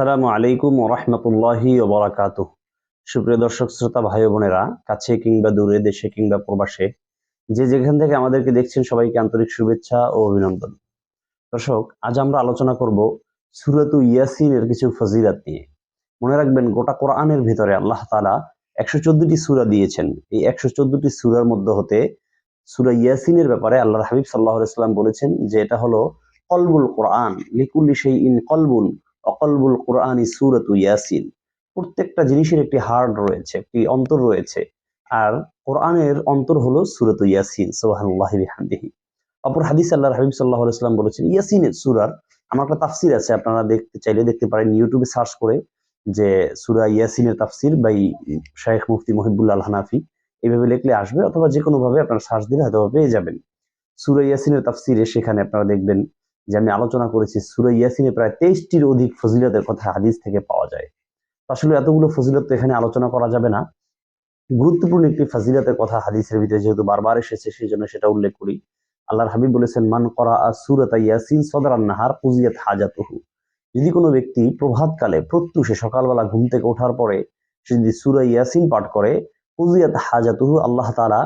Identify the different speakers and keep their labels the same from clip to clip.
Speaker 1: আসসালামু আলাইকুম ওরহমতুল্লাহি ওবরাকাত সুপ্রিয় দর্শক, শ্রোতা, ভাই বোনেরা, কাছে কিংবা দূরে, দেশে কিংবা প্রবাসে, যে যেখান থেকে আমাদেরকে দেখছেন, সবাইকে আন্তরিক শুভেচ্ছা ও অভিনন্দন। দর্শক, আজ আমরা আলোচনা করব সুরাতু ইয়াসিনের কিছু ফজিলাত নিয়ে। মনে রাখবেন, গোটা কোরআনের ভিতরে আল্লাহ তালা একশো চোদ্দটি সুরা দিয়েছেন। এই একশো চোদ্দটি সুরার মধ্যে হতে সুরা ইয়াসিনের ব্যাপারে আল্লাহ হাবিব সাল্লাহ ইসলাম বলেছেন যে, এটা হলো কলবুল কোরআন। লিকুল্লি সেই ইন কলবুল অকলবুল কোরআনি সুরত ইয়াসিন। প্রত্যেকটা জিনিসের একটি হার্ড রয়েছে, একটি অন্তর রয়েছে। আর কোরআনের অন্তর হলো সুরত ইয়াসিন সোহানুল্লাহ অপর হাদিস আল্লাহ হাবিব সাল্লাহ ইসলাম বলেছেন, ইয়াসিনের সুরার, আমার একটা তাফসির আছে, আপনারা দেখতে চাইলে দেখতে পারেন, ইউটিউবে সার্চ করে যে সুরা ইয়াসিনের তাফসির বাই শাহেখ মুফতি মহিবুল্লাহ হানাফি এইভাবে লিখলে আসবে, অথবা যে কোনো ভাবে আপনারা সার্চ দিলে হয়তো পেয়ে যাবেন। সুরা ইয়াসিনের তাফসিরে সেখানে আপনারা দেখবেন যে আমি আলোচনা করেছি সুরা ইয়াসিনে প্রায় তেইশটির অধিক ফজিলতের কথা হাদিস থেকে পাওয়া যায়। আসলে এতগুলো ফজিলত তো এখানে আলোচনা করা যাবে না। গুরুত্বপূর্ণ একটি ফজিলতের কথা হাদিসের ভিতরে যেহেতু বারবার এসেছে, সেই জন্য সেটা উল্লেখ করি। আল্লাহর হাবিব বলেছেন, মান করা সুরত ইয়াসিন সদরান নাহার পুজিয়াত হাজাতুহু। যদি কোনো ব্যক্তি প্রভাতকালে, প্রত্যুষে সকালবেলা ঘুম থেকে ওঠার পরে সে যদি সুরা ইয়াসিন পাঠ করে পুজিয়াত হাজাতুহু, আল্লাহ তালা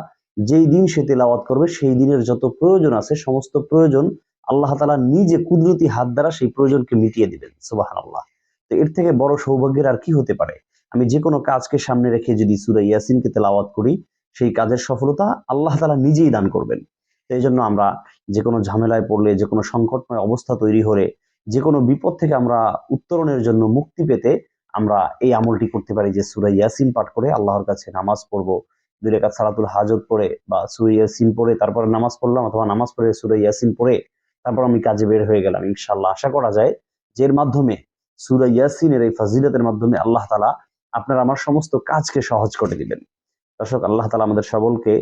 Speaker 1: যেই দিন সে তেলাওয়াত করবে, সেই দিনের যত প্রয়োজন আছে, সমস্ত প্রয়োজন আল্লাহ তালা নিজে কুদরতি হাত দ্বারা সেই প্রয়োজনকে মিটিয়ে দিবেন সুবাহান আল্লাহ তো এর থেকে বড় সৌভাগ্যের আর কি হতে পারে? আমি যে কোনো কাজকে সামনে রেখে যদি সুরা ইয়াসিনকে তেলাওয়াত করি, সেই কাজের সফলতা আল্লাহ তালা নিজেই দান করবেন। এই জন্য আমরা যে কোনো ঝামেলায় পড়লে, যে কোনো সংকটময় অবস্থা তৈরি হলে, যে কোনো বিপদ থেকে আমরা উত্তরণের জন্য মুক্তি পেতে আমরা এই আমলটি করতে পারি যে সুরা ইয়াসিন পাঠ করে আল্লাহর কাছে নামাজ পড়ব। দুই রেখা সালাতুল হাজত পড়ে বা সুরা ইয়াসিন পড়ে, তারপরে নামাজ পড়লাম অথবা নামাজ পড়ে সুরা ইয়াসিন পড়ে তারপর আমি কাজে বের হয়ে গেলাম ইনশাল্লাহ আশা করা যায় যে এর মাধ্যমে সুরা ইয়াসিনের এই ফাজিলতের মাধ্যমে আল্লাহ তালা আপনার আমার সমস্ত কাজকে সহজ করে দিবেন। দর্শক, আল্লাহ তালা আমাদের সকলকে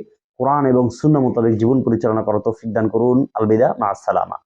Speaker 1: কোরআন এবং সুন্না মোতাবেক জীবন পরিচালনা করা তৌফিক দান করুন। আলবিদা মা আসসালামা